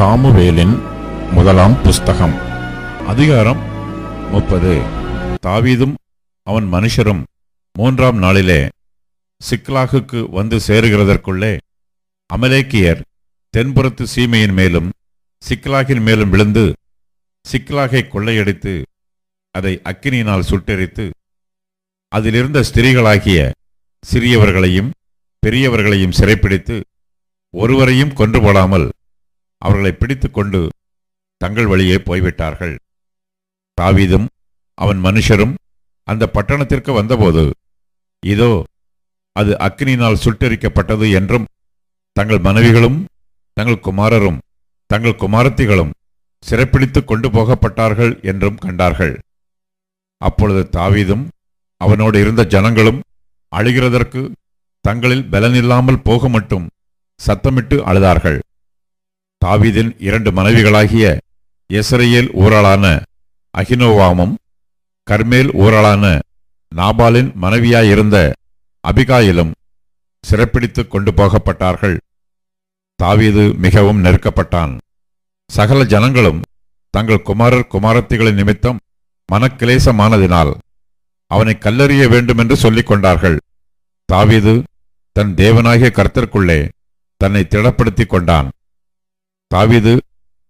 சாமுவேலின் முதலாம் புஸ்தகம். அதிகாரம் முப்பது. தாவீதும் அவன் மனுஷரும் மூன்றாம் நாளிலே சிக்லாகுக்கு வந்து சேருகிறதற்குள்ளே அமலேக்கியர் தென்புறத்து சீமையின் மேலும் சிக்லாகின் மேலும் விழுந்து சிக்லாகை கொள்ளையடித்து அதை அக்கினியினால் சுட்டெரித்து அதிலிருந்த ஸ்திரீகளாகிய சிறியவர்களையும் பெரியவர்களையும் சிறைப்பிடித்து ஒருவரையும் கொன்று போடாமல் அவர்களை பிடித்துக்கொண்டு தங்கள் வழியே போய்விட்டார்கள். தாவீதும் அவன் மனுஷரும் அந்த பட்டணத்திற்கு வந்தபோது இதோ அது அக்னினால் சுட்டெரிக்கப்பட்டது என்றும் தங்கள் மனைவிகளும் தங்கள் குமாரரும் தங்கள் குமாரத்திகளும் சிறைப்பிடித்து கொண்டு போகப்பட்டார்கள் என்றும் கண்டார்கள். அப்பொழுது தாவீதும் அவனோடு இருந்த ஜனங்களும் அழுகிறதற்கு தங்களில் பலனில்லாமல் போக மட்டும் சத்தமிட்டு அழுதார்கள். தாவீதின் இரண்டு மனைவிகளாகிய எஸ்ரேல் ஊராளான அகினோவாமும் கர்மேல் ஊராளான நாபாலின் மனைவியாயிருந்த அபிகாயிலும் சிறைப்பிடித்துக் கொண்டு போகப்பட்டார்கள். தாவீது மிகவும் நெருக்கப்பட்டான். சகல ஜனங்களும் தங்கள் குமாரர் குமாரத்திகளின் நிமித்தம் மனக்கிலேசமானதினால் அவனை கல்லறிய வேண்டுமென்று சொல்லிக் கொண்டார்கள். தாவீது தன் தேவனாகிய கர்த்தர்க்குள்ளே தன்னை திடப்படுத்திக் கொண்டான். தாவீது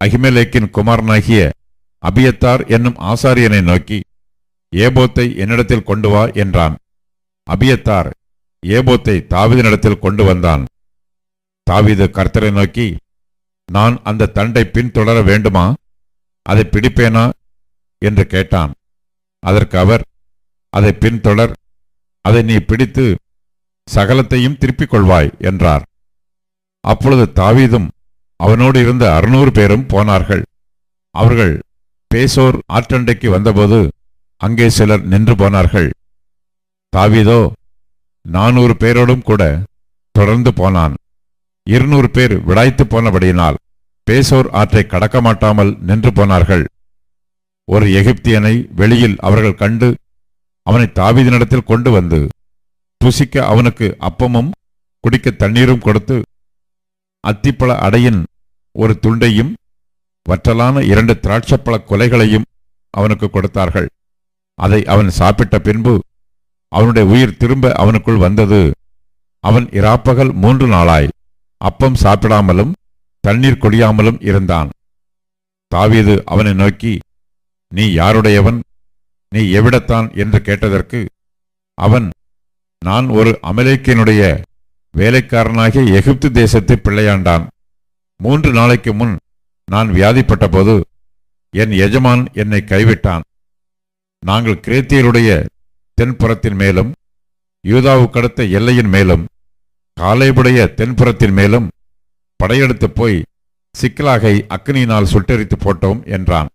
அகிமலேக்கின் குமாரனாகிய அபியத்தார் என்னும் ஆசாரியனை நோக்கி ஏபோத்தை என்னிடத்தில் கொண்டு வா என்றான். அபியத்தார் ஏபோத்தை தாவிதனிடத்தில் கொண்டு வந்தான். தாவிது கர்த்தரை நோக்கி நான் அந்த தண்டை பின்தொடர வேண்டுமா? அதை பிடிப்பேனா? என்று கேட்டான். அதற்கு அவர் அதை பின்தொடர் அதை நீ பிடித்து சகலத்தையும் திருப்பிக் கொள்வாய் என்றார். அப்பொழுது தாவீதும் அவனோடு இருந்த அறுநூறு பேரும் போனார்கள். அவர்கள் பேசோர் ஆற்றண்டைக்கு வந்தபோது அங்கே சிலர் நின்று போனார்கள். தாவீதோ நானூறு பேரோடும் கூட தொடர்ந்து போனான். இருநூறு பேர் விடாய்த்து போனபடியினால் பேசோர் ஆற்றை கடக்க மாட்டாமல் நின்று போனார்கள். ஒரு எகிப்தியனை வெளியில் அவர்கள் கண்டு அவனை தாவீதினிடத்தில் கொண்டு வந்து புசிக்க அவனுக்கு அப்பமும் குடிக்க தண்ணீரும் கொடுத்து அத்திப்பழ அடையின் ஒரு துண்டையும் வற்றலான இரண்டு திராட்சப்பழ கொலைகளையும் அவனுக்கு கொடுத்தார்கள். அதை அவன் சாப்பிட்ட பின்பு அவனுடைய உயிர் திரும்ப அவனுக்குள் வந்தது. அவன் இராப்பகல் மூன்று நாளாய் அப்பம் சாப்பிடாமலும் தண்ணீர் குடியாமலும் இருந்தான். தாவீது அவனை நோக்கி நீ யாருடையவன்? நீ எவிடத்தான் என்று கேட்டதற்கு அவன் நான் ஒரு அமலேக்கியனுடைய வேலைக்காரனாகிய எகிப்து தேசத்தை பிள்ளையாண்டான். மூன்று நாளைக்கு முன் நான் வியாதிப்பட்டபோது என் எஜமான் என்னை கைவிட்டான். நாங்கள் கிரேத்தியருடைய தென்புறத்தின் மேலும் யூதாவுக்கடுத்த எல்லையின் மேலும் காலேபுடைய தென்புறத்தின் மேலும் படையெடுத்து போய் சிக்கலாகை அக்னியினால் சுட்டெரித்து போட்டோம் என்றான்.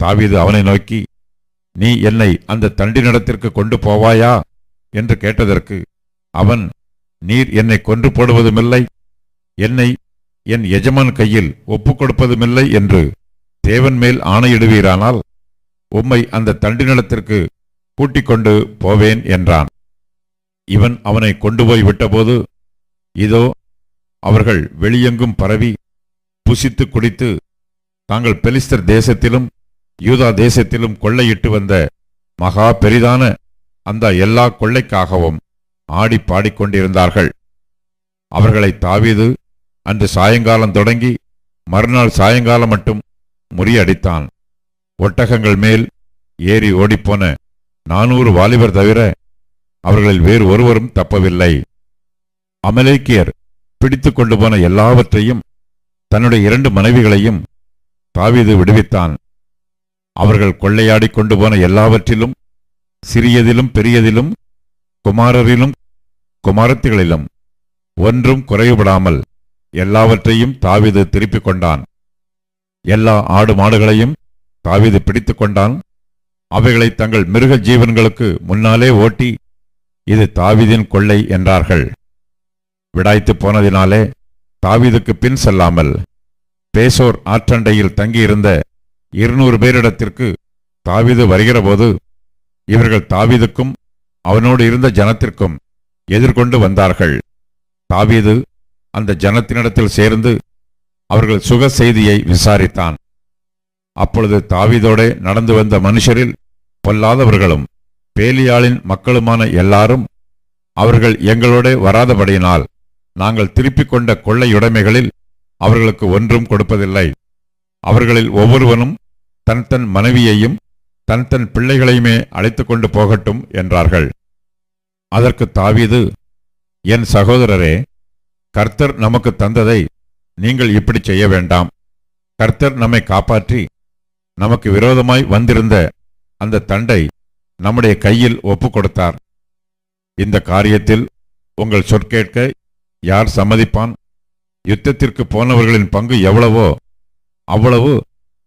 தாவீது அவனை நோக்கி நீ என்னை அந்த தண்டினிடத்திற்கு கொண்டு போவாயா? என்று கேட்டதற்கு அவன் நீர் என்னை கொன்று போடுவதுமில்லை. என்னை என் எஜமான் கையில் ஒப்புக் கொடுப்பதுமில்லை என்று தேவன் மேல் ஆணையிடுவீரானால் உம்மை அந்த தண்டினிடத்திற்கு கூட்டிக் கொண்டு போவேன் என்றான். இவன் அவனை கொண்டு போய் விட்டபோது இதோ அவர்கள் வெளியெங்கும் பரவி புசித்து குடித்து தாங்கள் பெலிஸ்தர் தேசத்திலும் யூதா தேசத்திலும் கொள்ளையிட்டு வந்த மகா பெரிதான அந்த எல்லா கொள்ளைக்காகவும் ஆடி பாடிக்கொண்டிருந்தார்கள். அவர்களை தாவீது அன்று சாயங்காலம் தொடங்கி மறுநாள் சாயங்காலம் மட்டும் முறியடித்தான். ஒட்டகங்கள் மேல் ஏறி ஓடிப்போன நானூறு வாலிபர் தவிர அவர்களில் வேறு ஒருவரும் தப்பவில்லை. அமலேக்கியர் பிடித்து கொண்டு போன எல்லாவற்றையும் தன்னுடைய இரண்டு மனைவிகளையும் தாவீது விடுவித்தான். அவர்கள் கொள்ளையாடி கொண்டு போன எல்லாவற்றிலும் சிறியதிலும் பெரியதிலும் குமாரரிலும் குமாரத்திகளிலும் ஒன்றும் குறைவுபடாமல் எல்லாவற்றையும் தாவிது திருப்பிக் கொண்டான். எல்லா ஆடு மாடுகளையும் தாவிது பிடித்துக் கொண்டான். அவைகளை தங்கள் மிருக ஜீவன்களுக்கு முன்னாலே ஓட்டி இது தாவிதின் கொள்ளை என்றார்கள். விடாய்த்து போனதினாலே தாவிதுக்கு பின் செல்லாமல் பேசோர் ஆற்றண்டையில் தங்கியிருந்த இருநூறு பேரிடத்திற்கு தாவீது வருகிறபோது இவர்கள் தாவீதுக்கும் அவனோடு இருந்த ஜனத்திற்கும் எதிர்கொண்டு வந்தார்கள். தாவீது அந்த ஜனத்தினிடத்தில் சேர்ந்து அவர்கள் சுக செய்தியை விசாரித்தான். அப்பொழுது தாவீதோடே நடந்து வந்த மனுஷரில் பொல்லாதவர்களும் பேலியாளின் மக்களுமான எல்லாரும் அவர்கள் எங்களோட வராதபடியினால் நாங்கள் திருப்பிக் கொண்ட கொள்ளையுடைமைகளில் அவர்களுக்கு ஒன்றும் கொடுப்பதில்லை. அவர்களில் ஒவ்வொருவனும் தன் தன் மனைவியையும் தன் தன் பிள்ளைகளையுமே அழைத்து கொண்டு போகட்டும் என்றார்கள். அதற்கு தாவீது என் சகோதரரே கர்த்தர் நமக்கு தந்ததை நீங்கள் இப்படி செய்ய வேண்டாம். கர்த்தர் நம்மை காப்பாற்றி நமக்கு விரோதமாய் வந்திருந்த அந்த தண்டை நம்முடைய கையில் ஒப்பு கொடுத்தார் இந்த காரியத்தில் உங்கள் சொற்கேட்க யார் சம்மதிப்பான்? யுத்தத்திற்கு போனவர்களின் பங்கு எவ்வளவோ அவ்வளவு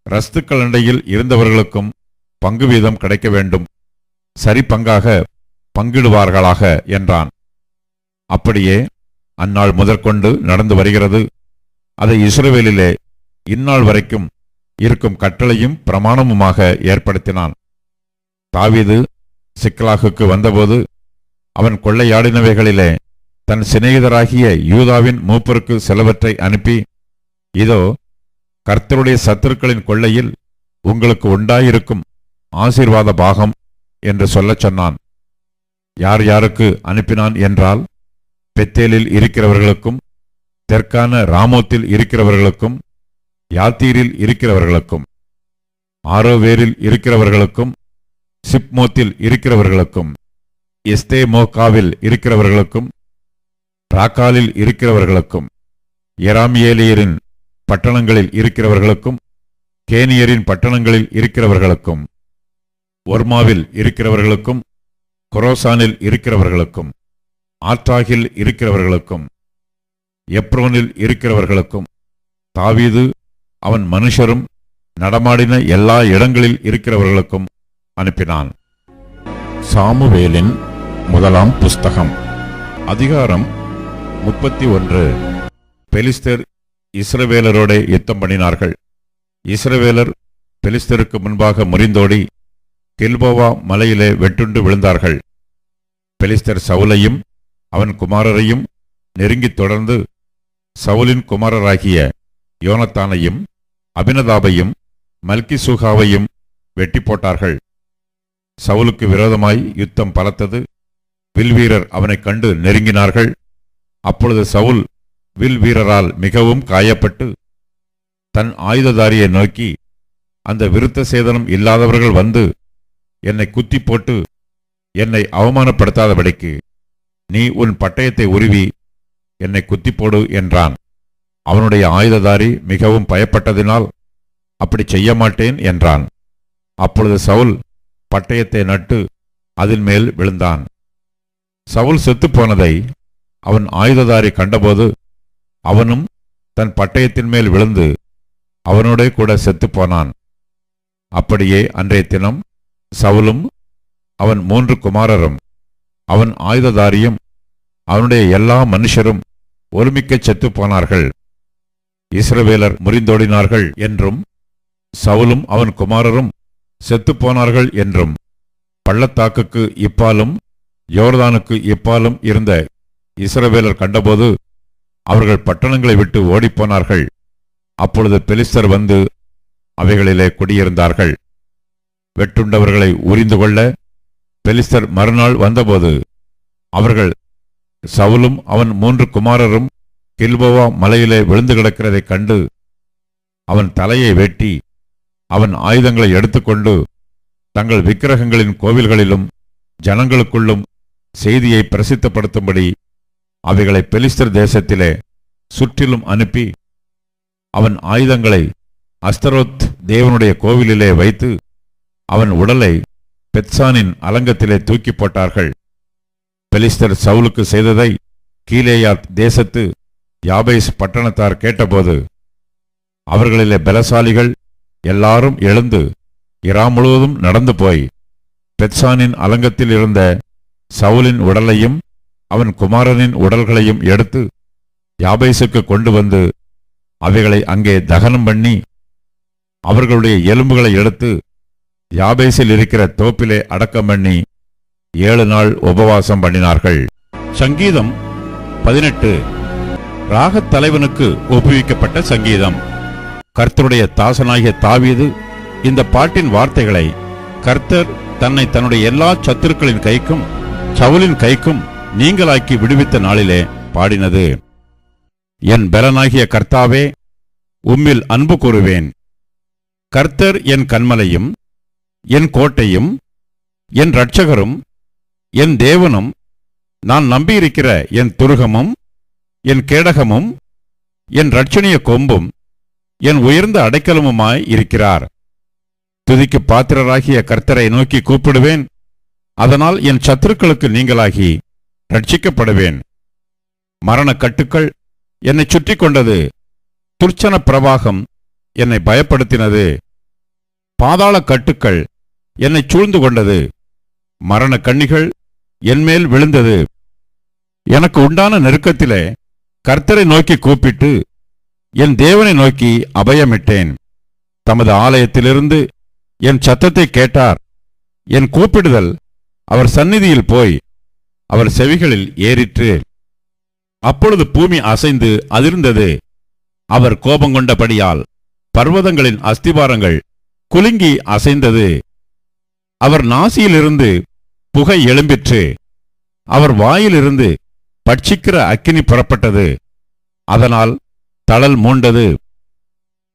ரஸ்துக்கள் அண்டையில் இருந்தவர்களுக்கும் பங்கு வீதம் கிடைக்க வேண்டும். சரி பங்காக பங்கிடுவார்களாக என்றான். அப்படியே அந்நாள் முதற்கொண்டு நடந்து வருகிறது. அதை இஸ்ரேலிலே இந்நாள் வரைக்கும் இருக்கும் கட்டளையும் பிரமாணமுமாக ஏற்படுத்தினான். தாவிது சிக்கலாகுக்கு வந்தபோது அவன் கொள்ளையாடினவைகளிலே தன் சிநேகிதராகிய யூதாவின் மூப்பருக்கு சிலவற்றை அனுப்பி இதோ கர்த்தருடைய சத்துருக்களின் கொள்ளையில் உங்களுக்கு உண்டாயிருக்கும் ஆசீர்வாத பாகம் என்று சொல்லச் சொன்னான். யார் யாருக்கு அனுப்பினான் என்றால் பெத்தேலில் இருக்கிறவர்களுக்கும் தெற்கான ராமோத்தில் இருக்கிறவர்களுக்கும் யாத்தீரில் இருக்கிறவர்களுக்கும் ஆரோவேரில் இருக்கிறவர்களுக்கும் சிப்மோத்தில் இருக்கிறவர்களுக்கும் எஸ்தேமோகாவில் இருக்கிறவர்களுக்கும் ராக்காலில் இருக்கிறவர்களுக்கும் எராமியேலியரின் பட்டணங்களில் இருக்கிறவர்களுக்கும் கேனியரின் பட்டணங்களில் இருக்கிறவர்களுக்கும் ஒர்மாவில் இருக்கிறவர்களுக்கும் கொரோசானில் இருக்கிறவர்களுக்கும் ஆற்றாகில் இருக்கிறவர்களுக்கும் எப்ரோனில் இருக்கிறவர்களுக்கும் தாவீது அவன் மனுஷரும் நடமாடின எல்லா இடங்களில் இருக்கிறவர்களுக்கும் அனுப்பினான். சாமுவேலின் முதலாம் புஸ்தகம் அதிகாரம் முப்பத்தி ஒன்று. பெலிஸ்தர் இஸ்ரவேலரோட யுத்தம் பண்ணினார்கள். இஸ்ரவேலர் பெலிஸ்தருக்கு முன்பாக முறிந்தோடி கில்போவா மலையிலே வெட்டுண்டு விழுந்தார்கள். பெலிஸ்தர் சவுலையும் அவன் குமாரரையும் நெருங்கித் தொடர்ந்து சவுலின் குமாரராகிய யோனத்தானையும் அபினதாபையும் மல்கிசூகாவையும் வெட்டி போட்டார்கள். சவுலுக்கு விரோதமாய் யுத்தம் பலத்தது. வில்வீரர் அவனைக் கண்டு நெருங்கினார்கள். அப்பொழுது சவுல் வில் வீரரால் மிகவும் காயப்பட்டு தன் ஆயுததாரியை நோக்கி அந்த விருத்த சேதனம் இல்லாதவர்கள் வந்து என்னை குத்தி போட்டு என்னை அவமானப்படுத்தாதபடிக்கு நீ உன் பட்டயத்தை உருவி என்னை குத்தி போடு என்றான். அவனுடைய ஆயுததாரி மிகவும் பயப்பட்டதினால் அப்படி செய்ய மாட்டேன் என்றான். அப்பொழுது சவுல் பட்டயத்தை நட்டு அதன் மேல் விழுந்தான். சவுல் செத்துப் போனதை அவன் ஆயுததாரி கண்டபோது அவனும் தன் பட்டயத்தின் மேல் விழுந்து அவனோடே கூட செத்துப் போனான். அப்படியே அன்றைய தினம் சவுலும் அவன் மூன்று குமாரரும் அவன் ஆயுததாரியும் அவனுடைய எல்லா மனுஷரும் ஒருமிக்கச் செத்துப் போனார்கள் இஸ்ரவேலர் முறிந்தோடினார்கள் என்றும் சவுலும் அவன் குமாரரும் செத்துப்போனார்கள் என்றும் பள்ளத்தாக்குக்கு இப்பாலும் யோர்தானுக்கு இப்பாலும் இருந்த இஸ்ரவேலர் கண்டபோது அவர்கள் பட்டணங்களை விட்டு ஓடிப்போனார்கள். அப்பொழுது பெலிஸ்தர் வந்து அவைகளிலே குடியிருந்தார்கள். வெட்டுண்டவர்களை உரிந்து கொள்ள பெலிஸ்தர் மறுநாள் வந்தபோது அவர்கள் சவுலும் அவன் மூன்று குமாரரும் கில்போவா மலையிலே விழுந்து கிடக்கிறதைக் கண்டு அவன் தலையை வெட்டி அவன் ஆயுதங்களை எடுத்துக்கொண்டு தங்கள் விக்கிரகங்களின் கோவில்களிலும் ஜனங்களுக்குள்ளும் செய்தியை பிரசித்தப்படுத்தும்படி அவைகளை பெலிஸ்தர் தேசத்திலே சுற்றிலும் அனுப்பி அவன் ஆயுதங்களை அஸ்தரோத் தேவனுடைய கோவிலிலே வைத்து அவன் உடலை பெத்சானின் அலங்கத்திலே தூக்கி போட்டார்கள். பெலிஸ்தர் சவுலுக்கு செய்ததை கீலேயாத் தேசத்து யாபேஸ் பட்டணத்தார் கேட்டபோது அவர்களிலே பலசாலிகள் எல்லாரும் எழுந்து இரா முழுவதும் நடந்து போய் பெத்சானின் அலங்கத்தில் இருந்த சவுலின் உடலையும் அவன் குமாரனின் உடல்களையும் எடுத்து யாபேசுக்கு கொண்டு வந்து அவைகளை அங்கே தகனம் பண்ணி அவர்களுடைய எலும்புகளை எடுத்து யாபேசில் இருக்கிற தோப்பிலே அடக்கம் பண்ணி ஏழு நாள் உபவாசம் பண்ணினார்கள். சங்கீதம் பதினெட்டு. ராகத் தலைவனுக்கு ஒப்புவிக்கப்பட்ட சங்கீதம். கர்த்தருடைய தாசனாகிய தாவீது இந்த பாட்டின் வார்த்தைகளை கர்த்தர் தன்னை தன்னுடைய எல்லா சத்துருக்களின் கைக்கும் சவுலின் கைக்கும் நீங்களாக்கி விடுவித்த நாளிலே பாடினது. என் பலனாகிய கர்த்தாவே உம்மில் அன்பு கூறுவேன். கர்த்தர் என் கண்மலையும் என் கோட்டையும் என் இரட்சகரும் என் தேவனும் நான் நம்பியிருக்கிற என் துருகமும் என் கேடகமும் என் இரட்சணிய கொம்பும் என் உயர்ந்த அடைக்கலமுமாய் இருக்கிறார். துதிக்கு பாத்திரராகிய கர்த்தரை நோக்கி கூப்பிடுவேன். அதனால் என் சத்துருக்களுக்கு நீங்களாகி ரட்சிக்கப்படுவேன் மரண கட்டுக்கள் என்னை சுற்றி கொண்டது. துர்ச்சன பிரவாகம் என்னை பயப்படுத்தினது. பாதாள கட்டுக்கள் என்னை சூழ்ந்து கொண்டது. மரண கண்ணிகள் என்மேல் விழுந்தது. எனக்கு உண்டான நெருக்கத்திலே கர்த்தரை நோக்கி கூப்பிட்டு என் தேவனை நோக்கி அபயமிட்டேன். தமது ஆலயத்திலிருந்து என் சத்தத்தை கேட்டார். என் கூப்பிடுதல் அவர் சந்நிதியில் போய் அவர் செவிகளில் ஏறிற்று. அப்பொழுது பூமி அசைந்து அதிர்ந்தது. அவர் கோபங்கொண்டபடியால் பர்வதங்களின் அஸ்திபாரங்கள் குலுங்கி அசைந்தது. அவர் நாசியிலிருந்து புகை எழும்பிற்று. அவர் வாயிலிருந்து பட்சிக்கிற அக்கினி புறப்பட்டது. அதனால் தளல் மூண்டது.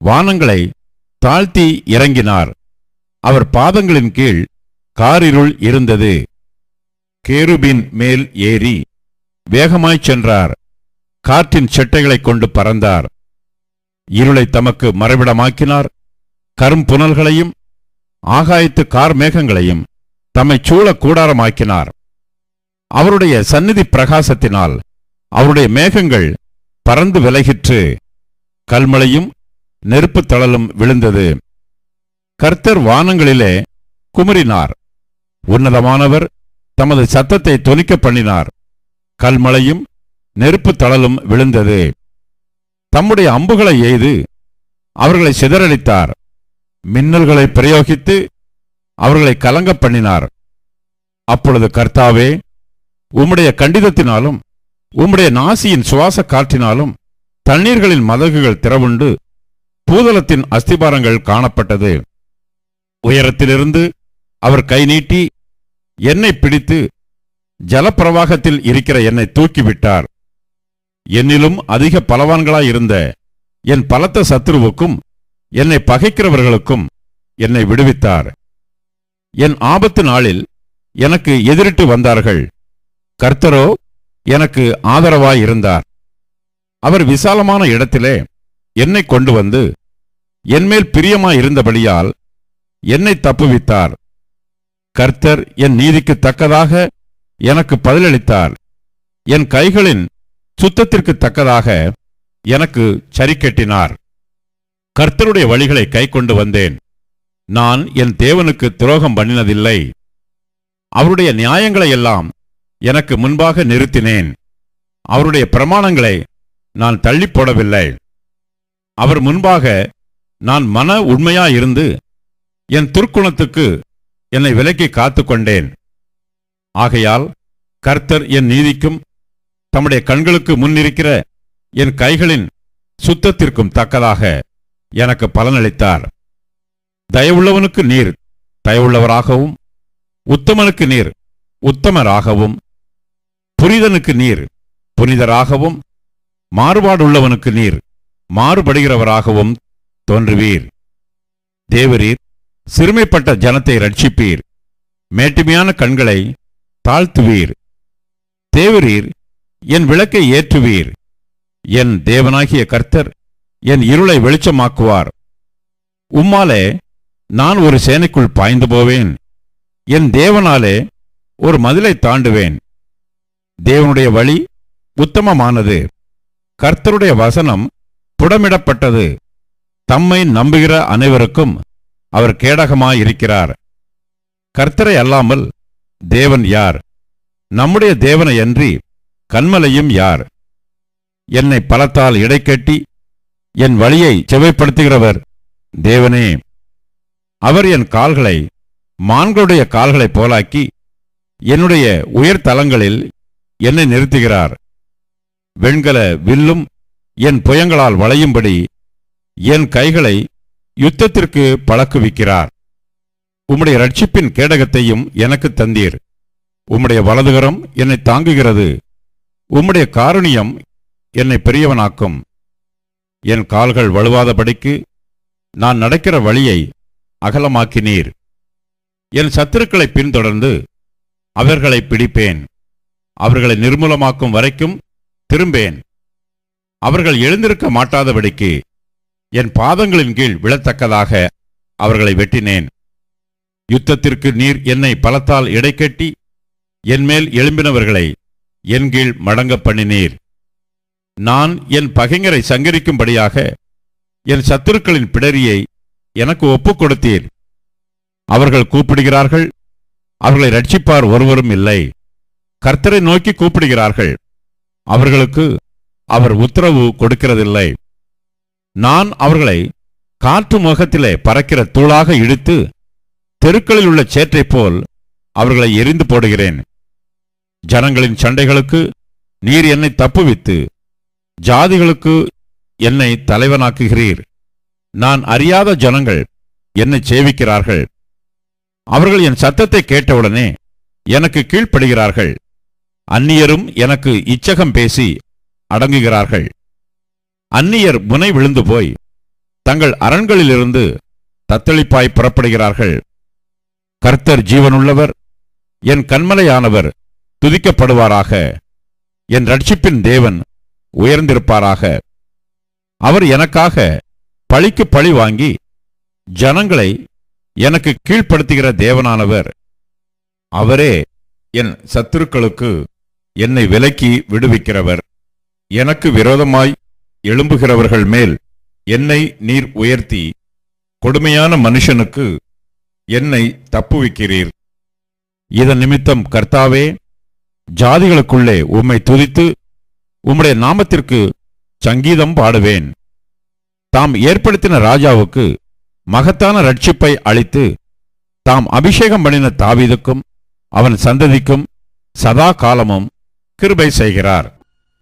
வானங்களை தாழ்த்தி இறங்கினார். அவர் பாதங்களின் கீழ் காரிருள் இருந்தது. கேருபின் மேல் ஏறி வேகமாய்ச் சென்றார். காற்றின் செட்டைகளைக் கொண்டு பறந்தார். இருளை தமக்கு மறைவிடமாக்கினார். கரும்புனல்களையும் ஆகாயத்து கார் மேகங்களையும் தம்மைச் சூழ கூடாரமாக்கினார். அவருடைய சந்நிதி பிரகாசத்தினால் அவருடைய மேகங்கள் பறந்து விலகிற்று கல்மழையும் நெருப்புத் தழலும் விழுந்தது. கர்த்தர் வானங்களிலே குமுறினார் உன்னதமானவர் தமது சத்தத்தை தொனிக்க பண்ணினார். கல்மழையும் நெருப்புத் தழலும் விழுந்தது. தம்முடைய அம்புகளை எய்து அவர்களை சிதறடித்தார். மின்னல்களை பிரயோகித்து அவர்களை கலங்க பண்ணினார். அப்பொழுது கர்த்தாவே உம்முடைய கண்டிதத்தினாலும் உம்முடைய நாசியின் சுவாச காற்றினாலும் தண்ணீர்களின் மதகுகள் திறவுண்டு பூதலத்தின் அஸ்திபாரங்கள் காணப்பட்டது. உயரத்திலிருந்து அவர் கை நீட்டி என்னை பிடித்து ஜலப்பிரவாகத்தில் இருக்கிற என்னை தூக்கிவிட்டார். என்னிலும் அதிக பலவான்களாயிருந்த என் பலத்த சத்ருவுக்கும் என்னை பகைக்கிறவர்களுக்கும் என்னை விடுவித்தார். என் ஆபத்து நாளில் எனக்கு எதிரிட்டு வந்தார்கள். கர்த்தரோ எனக்கு ஆதரவாயிருந்தார். அவர் விசாலமான இடத்திலே என்னை கொண்டு வந்து என்மேல் பிரியமாயிருந்தபடியால் என்னை தப்புவித்தார். கர்த்தர் என் நீதிக்கு தக்கதாக எனக்கு பதிலளித்தார். என் கைகளின் சுத்தத்திற்கு தக்கதாக எனக்கு சரிக்கட்டினார் கர்த்தருடைய வழிகளை கை கொண்டு வந்தேன். நான் என் தேவனுக்கு துரோகம் பண்ணினதில்லை. அவருடைய நியாயங்களை எல்லாம் எனக்கு முன்பாக நிறுத்தினேன். அவருடைய பிரமாணங்களை நான் தள்ளிப் போடவில்லை. அவர் முன்பாக நான் மன உண்மையாயிருந்து என் துர்க்குணத்துக்கு என்னை விலக்கி காத்துக்கொண்டேன். ஆகையால் கர்த்தர் என் நீதிக்கும் தம்முடைய கண்களுக்கு முன்னிருக்கிற என் கைகளின் சுத்தத்திற்கும் தக்கதாக எனக்கு பலனளித்தார். தயவுள்ளவனுக்கு நீர். தயவுள்ளவராகவும் உத்தமனுக்கு நீர். உத்தமராகவும் புனிதனுக்கு நீர். புனிதராகவும் மாறுபாடுள்ளவனுக்கு நீர். மாறுபடுகிறவராகவும் தோன்றுவீர். தேவரீர் சிறுமைப்பட்ட ஜனத்தை ரட்சிப்பீர். மேட்டுமையான கண்களை தாழ்த்துவீர். தேவரீர் என் விளக்கை ஏற்றுவீர். என் தேவனாகிய கர்த்தர் என் இருளை வெளிச்சமாக்குவார். உம்மாலே நான் ஒரு சேனைக்குள் பாய்ந்து போவேன். என் தேவனாலே ஒரு மதிலை தாண்டுவேன். தேவனுடைய வழி உத்தமமானது. கர்த்தருடைய வசனம் புடமிடப்பட்டது. தம்மை நம்புகிற அனைவருக்கும் அவர் கேடகமாயிருக்கிறார். கர்த்தரை அல்லாமல் தேவன் யார்? நம்முடைய தேவனை அன்றி கண்மலையும் யார்? என்னை பலத்தால் இடைக்கட்டி என் வழியை செவைப்படுத்துகிறவர். தேவனே அவர் என் கால்களை மான்களுடைய கால்களைப் போலாக்கி என்னுடைய உயர் தலங்களில் என்னை நிறுத்துகிறார். வெண்கல வில்லும் என் புயங்களால் வளையும்படி என் கைகளை யுத்தத்திற்கு பழக்குவிக்கிறார். உம்முடைய ரட்சிப்பின் கேடகத்தையும் எனக்கு தந்தீர். உம்முடைய வலதுகரம் என்னை தாங்குகிறது. உம்முடைய காருணியம் என்னை பெரியவனாக்கும். என் கால்கள் வலுவாதபடிக்கு நான் நடக்கிற வழியை அகலமாக்கினீர். என் சத்துருக்களை பின்தொடர்ந்து அவர்களை பிடிப்பேன். அவர்களை நிர்மூலமாக்கும் வரைக்கும் திரும்பேன். அவர்கள் எழுந்திருக்க மாட்டாதபடிக்கு என் பாதங்களின் கீழ் விழத்தக்கதாக அவர்களை வெட்டினேன். யுத்தத்திற்கு நீர் என்னை பலத்தால் இடைக்கட்டி என்மேல் எழும்பினவர்களை என் கீழ் மடங்க பண்ணினீர். நான் என் பகைஞரை சங்கரிக்கும்படியாக என் சத்துருக்களின் பிடரியை எனக்கு ஒப்புக் கொடுத்தீர் அவர்கள் கூப்பிடுகிறார்கள். அவர்களை ரட்சிப்பார் ஒருவரும் இல்லை. கர்த்தரை நோக்கி கூப்பிடுகிறார்கள். அவர்களுக்கு அவர் உத்தரவு கொடுக்கிறதில்லை. நான் அவர்களை காற்று முகத்திலே பறக்கிற தூளாக இழுத்து தெருக்களில் உள்ள சேற்றைப் போல் அவர்களை எரிந்து போடுகிறேன். ஜனங்களின் சண்டைகளுக்கு நீர் என்னை தப்புவித்து ஜாதிகளுக்கு என்னை தலைவனாக்குகிறீர். நான் அறியாத ஜனங்கள் என்னை சேவிக்கிறார்கள். அவர்கள் என் சத்தத்தை கேட்டவுடனே எனக்கு கீழ்ப்படுகிறார்கள். அந்நியரும் எனக்கு இச்சகம் பேசி அடங்குகிறார்கள். அந்நியர் முனை விழுந்து போய் தங்கள் அரண்களிலிருந்து தத்தளிப்பாய் புறப்படுகிறார்கள். கர்த்தர் ஜீவனுள்ளவர் என் கண்மலையானவர் துதிக்கப்படுவாராக. என் ரட்சிப்பின் தேவன் உயர்ந்திருப்பாராக. அவர் எனக்காக பழிக்கு பழி வாங்கி ஜனங்களை எனக்கு கீழ்ப்படுத்துகிற தேவனானவர். அவரே என் சத்துருக்களுக்கு என்னை விலக்கி விடுவிக்கிறவர். எனக்கு விரோதமாய் எழும்புகிறவர்கள் மேல் என்னை நீர் உயர்த்தி கொடுமையான மனுஷனுக்கு என்னை தப்புவிக்கிறீர். இதன் நிமித்தம் கர்த்தாவே ஜாதிகளுக்குள்ளே உம்மை துதித்து உம்முடைய நாமத்திற்கு சங்கீதம் பாடுவேன். தாம் ஏற்படுத்தின ராஜாவுக்கு மகத்தான ரட்சிப்பை அளித்து தாம் அபிஷேகம் பண்ணின தாவீதுக்கும் அவன் சந்ததிக்கும் சதா காலமும் கிருபை செய்கிறார்.